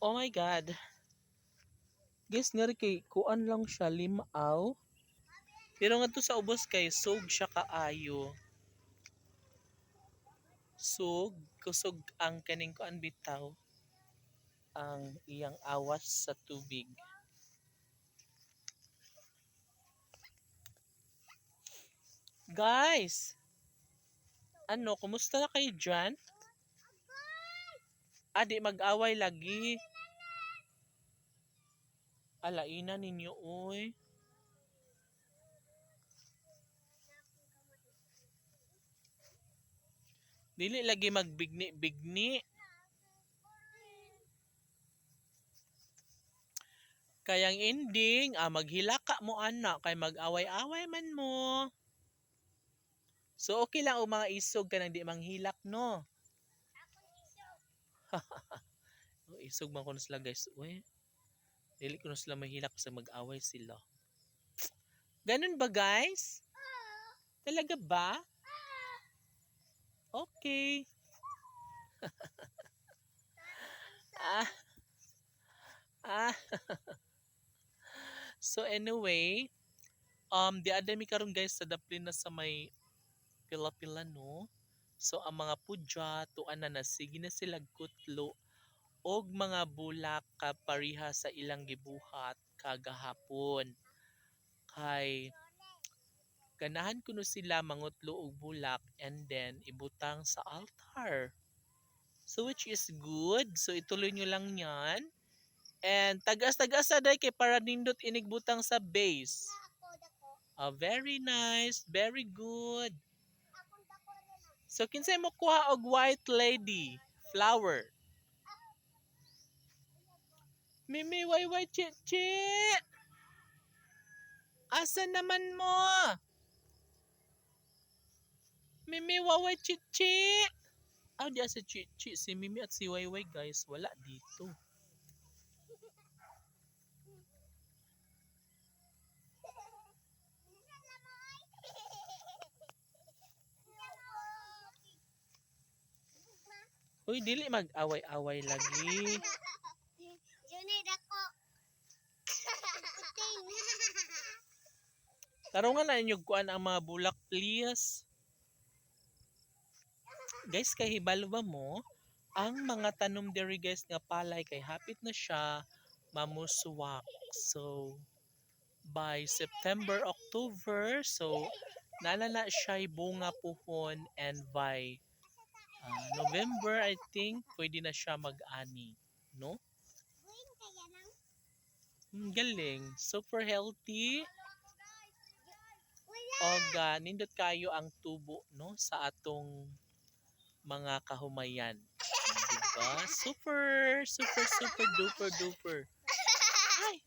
Oh my God. Guys, nga kay kuan lang siya, limaw. Pero nga to sa ubos kay sug siya kaayo. Sug, kusog ang kaning kuan bitaw ang iyang awas sa tubig. Guys, ano, kumusta na kayo dyan? Adi, mag-away lagi. Alaina ninyo, oy. Dili lagi magbigni-bigni. Kayang ending, ah, maghilaka mo anak, kay mag-away-away man mo. So, okay lang o mga isog ka nang di manghilak, no? Oh, isog man ko na sila guys. Uy, dili ko na sila mahilak sa mag-away sila. Ganun ba guys? Talaga ba? Okay. ah. Ah. so anyway, um di ada mi karon guys sa daplin na sa may pila-pila no. So ang mga pudya tuan na na sige na sila kutlo og mga bulak kapariha sa ilang gibuhat kagahapon. Kay ganahan kuno sila mangutlo og bulak and then ibutang sa altar. So which is good. So ituloy nyo lang yan. And tagas-tagas sa day kay para nindot inig butang sa base. Ah, very nice, very good. So kinsay mo kuha og white lady flower? Mimi, why why chi chi? Asa naman mo? Mimi, waway chi chi? Ah, di asa chi chi. Si Mimi at si Wayway guys, wala dito. Uy, dili mag-away-away lagi. Tarungan na inyo kuan ang mga bulak, please. Guys, kay hibalo ba mo? Ang mga tanom diri guys nga palay kay hapit na siya mamuswak. So, by September, October, so nala na siya bunga puhon and by ah, November, I think, pwede na siya mag-ani. No? Nang. Hmm, galing. Super healthy. Og ah, nindot kayo ang tubo no sa atong mga kahumayan. Ah, Diba? Super, super, super duper duper. Ay,